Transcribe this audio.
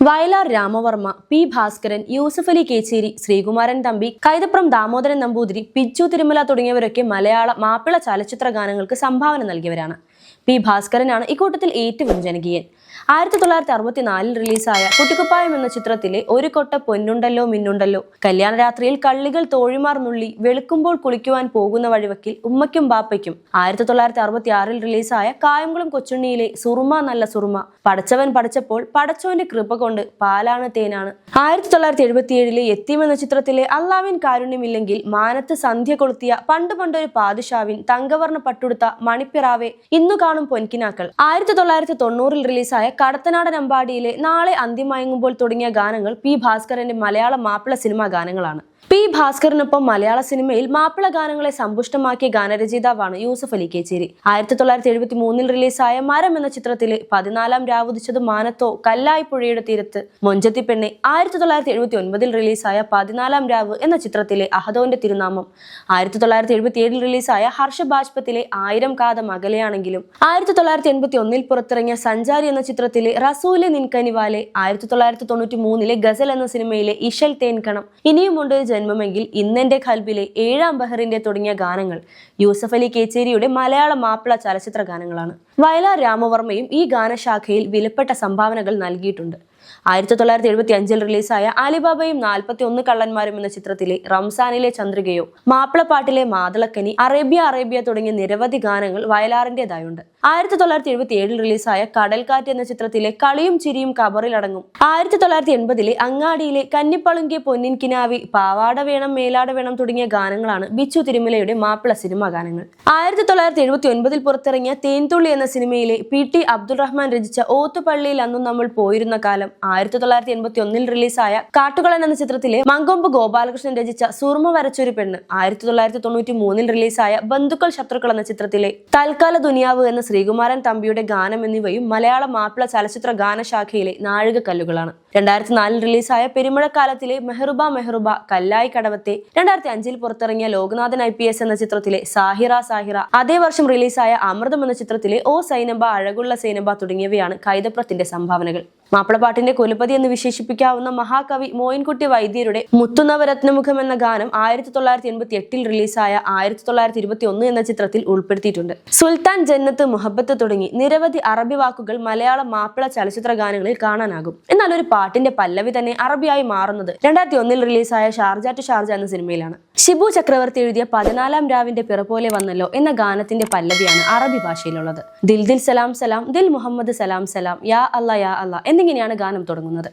Vayalar Ramavarma P Bhaskaran Yusuf Ali Kecheri Sreekumaran Thampi Kaithapram Damodaran Namboothiri Pichu Thirumala തുടങ്ങിയവരൊക്കെ മലയാള മാപ്പിള ചലച്ചിത്ര ഗാനങ്ങൾക്ക് സംഭാവന നൽകിയവരാണ്. പി ഭാസ്കരനാണ് ഇക്കൂട്ടത്തിൽ ഏറ്റവും ജനകീയൻ. ആയിരത്തി തൊള്ളായിരത്തി അറുപത്തിനാലിൽ റിലീസായ കുട്ടിക്കുപ്പായം എന്ന ചിത്രത്തിലെ ഒരു കൊട്ട പൊന്നുണ്ടല്ലോ മിന്നുണ്ടല്ലോ. കല്യാണരാത്രിയിൽ കള്ളികൾ തോഴിമാർ നുള്ളി വെളുക്കുമ്പോൾ കുളിക്കുവാൻ പോകുന്ന വഴിവക്കിൽ ഉമ്മയ്ക്കും ബാപ്പയ്ക്കും ആയിരത്തി തൊള്ളായിരത്തി അറുപത്തി ആറിൽ റിലീസായ കായംകുളം കൊച്ചുണ്ണിയിലെ സുറുമ നല്ല സുറുമ. പടച്ചവൻ പടച്ചപ്പോൾ പടച്ചവന്റെ കൃപ കൊണ്ട് പാലാണ് തേനാണ്. ആയിരത്തി തൊള്ളായിരത്തി എഴുപത്തിയേഴിലെ എത്തീം എന്ന ചിത്രത്തിലെ അള്ളാവിൻ കാരുണ്യമില്ലെങ്കിൽ മാനത്ത് സന്ധ്യ കൊളുത്തിയ പണ്ട് പണ്ടൊരു പാതിഷാവിൻ തങ്കവർണ പട്ടുടുത്ത മണിപ്പിറാവെ ഇന്നു കാണും പൊൻകിനാക്കൾ. ആയിരത്തി തൊള്ളായിരത്തി തൊണ്ണൂറിൽ റിലീസായ കടത്തനാടൻ അമ്പാടിയിലെ നാളെ അന്തിമയങ്ങുമ്പോൾ തുടങ്ങിയ ഗാനങ്ങൾ പി ഭാസ്കരന്റെ മലയാള മാപ്പിള സിനിമാ ഗാനങ്ങളാണ്. പി ഭാസ്കറിനൊപ്പം മലയാള സിനിമയിൽ മാപ്പിള ഗാനങ്ങളെ സമ്പുഷ്ടമാക്കിയ ഗാനരചയിതാവാണ് യൂസഫ് അലി കേച്ചേരി. ആയിരത്തി തൊള്ളായിരത്തി എഴുപത്തി മൂന്നിൽ റിലീസായ മരം എന്ന ചിത്രത്തിലെ പതിനാലാം രാവുദിച്ചത് മാനത്തോ കല്ലായി പുഴയുടെ തീരത്ത് മൊഞ്ചത്തി പെണ്ണെ ആയിരത്തി തൊള്ളായിരത്തി എഴുപത്തി ഒൻപതിൽ റിലീസായ പതിനാലാം രാവ് എന്ന ചിത്രത്തിലെ അഹദോന്റെ തിരുനാമം. ആയിരത്തി തൊള്ളായിരത്തി എഴുപത്തി ഏഴിൽ റിലീസായ ഹർഷ ബാജ്പത്തിലെ ആയിരം കാതം അകലെയാണെങ്കിലും ആയിരത്തി തൊള്ളായിരത്തി എൺപത്തി ഒന്നിൽ പുറത്തിറങ്ങിയ സഞ്ചാരി എന്ന ചിത്രത്തിലെ റസൂലെ നിൻകനിവാലെ ആയിരത്തി തൊള്ളായിരത്തി തൊണ്ണൂറ്റി മൂന്നിലെ ഗസൽ എന്ന സിനിമയിലെ ഇഷൽ തേൻകണം ഇനിയുമുണ്ട് ജന്മമെങ്കിൽ ഇന്നെന്റെ കൽബിലെ ഏഴാം ബഹറിന്റെ തുടങ്ങിയ ഗാനങ്ങൾ യൂസഫ് അലി കേച്ചേരിയുടെ മലയാള മാപ്പിള ചലച്ചിത്ര ഗാനങ്ങളാണ്. വയലാർ രാമവർമ്മയും ഈ ഗാനശാഖയിൽ വിലപ്പെട്ട സംഭാവനകൾ നൽകിയിട്ടുണ്ട്. ആയിരത്തി തൊള്ളായിരത്തി എഴുപത്തി അഞ്ചിൽ റിലീസായ അലിബാബയും നാൽപ്പത്തി ഒന്ന് കള്ളന്മാരും എന്ന ചിത്രത്തിലെ റംസാനിലെ ചന്ദ്രികയോ മാപ്പിളപ്പാട്ടിലെ മാതളക്കനി അറേബ്യ അറേബ്യ തുടങ്ങിയ നിരവധി ഗാനങ്ങൾ വയലാറിന്റേതായുണ്ട്. ആയിരത്തി തൊള്ളായിരത്തി എഴുപത്തി ഏഴിൽ റിലീസായ കടൽക്കാറ്റ് എന്ന ചിത്രത്തിലെ കളിയും ചിരിയും കബറിലടങ്ങും. ആയിരത്തി തൊള്ളായിരത്തി എൺപതിലെ അങ്ങാടിയിലെ കന്നിപ്പളുങ്കിയ പൊന്നിൻ കിനാവി പാവാട വേണം മേലാട വേണം തുടങ്ങിയ ഗാനങ്ങളാണ് ബിച്ചു തിരുമലയുടെ മാപ്പിള സിനിമാ ഗാനങ്ങൾ. ആയിരത്തി തൊള്ളായിരത്തി എഴുപത്തി ഒൻപതിൽ പുറത്തിറങ്ങിയ തേൻതുള്ളി എന്ന സിനിമയിലെ പി ടി അബ്ദുൾ റഹ്മാൻ രചിച്ച ഓത്തുപള്ളിയിൽ അന്നും നമ്മൾ പോയിരുന്ന കാലം ആയിരത്തി തൊള്ളായിരത്തി എൺപത്തി ഒന്നിൽ റിലീസായ കാട്ടുകളൻ എന്ന ചിത്രത്തിലെ മങ്കൊമ്പ് ഗോപാലകൃഷ്ണൻ രചിച്ച സൂർമ വരച്ചൊരു പെണ്ണ് ആയിരത്തി തൊള്ളായിരത്തി തൊണ്ണൂറ്റി മൂന്നിൽ റിലീസായ ബന്ധുക്കൾ ശത്രുക്കൾ എന്ന ചിത്രത്തിലെ തൽക്കാല ദുനിയാവ് എന്ന ശ്രീകുമാരൻ തമ്പിയുടെ ഗാനം എന്നിവയും മലയാള മാപ്പിള ചലച്ചിത്ര ഗാനശാഖയിലെ നാഴികക്കല്ലുകളാണ്. രണ്ടായിരത്തി നാലിൽ റിലീസായ പെരുമഴക്കാലത്തിലെ മെഹ്റുബ മെഹ്റുബ കല്ലായി കടവത്തെ രണ്ടായിരത്തി അഞ്ചിൽ പുറത്തിറങ്ങിയ ലോകനാഥൻ ഐ പി എസ് എന്ന ചിത്രത്തിലെ സാഹിറ സാഹിറ അതേ വർഷം റിലീസായ അമൃതം എന്ന ചിത്രത്തിലെ ഓ സൈനബ അഴകുള്ള സൈനബ തുടങ്ങിയവയാണ് കൈതപ്രത്തിന്റെ സംഭാവനകൾ. മാപ്പിളപ്പാട്ടിന്റെ കുലപതി എന്ന് വിശേഷിപ്പിക്കാവുന്ന മഹാകവി മോയിൻകുട്ടി വൈദ്യരുടെ മുത്തുനവരത്നമുഖം എന്ന ഗാനം ആയിരത്തി തൊള്ളായിരത്തി എൺപത്തി എട്ടിൽ റിലീസായ ആയിരത്തി തൊള്ളായിരത്തി ഇരുപത്തി ഒന്ന് എന്ന ചിത്രത്തിൽ ഉൾപ്പെടുത്തിയിട്ടുണ്ട്. സുൽത്താൻ ജന്നത്ത് മുഹബത്ത് തുടങ്ങി നിരവധി അറബി വാക്കുകൾ മലയാള മാപ്പിള ചലച്ചിത്ര ഗാനങ്ങളിൽ കാണാനാകും. എന്നാൽ ഒരു പാട്ടിന്റെ പല്ലവി തന്നെ അറബിയായി മാറുന്നത്. രണ്ടായിരത്തി ഒന്നിൽ റിലീസായ ഷാർജ ടു ഷാർജ എന്ന സിനിമയിലാണ്. ഷിബു ചക്രവർത്തി എഴുതിയ പതിനാലാം രാവിന്റെ പിറപോലെ വന്നല്ലോ എന്ന ഗാനത്തിന്റെ പല്ലവിയാണ് അറബി ഭാഷയിലുള്ളത്. ദിൽ ദിൽ സലാം സലാം ദിൽ മുഹമ്മദ് സലാം സലാം യാ അല്ല യാ അല്ല എന്നിങ്ങനെയാണ് ഗാനം തുടങ്ങുന്നത്.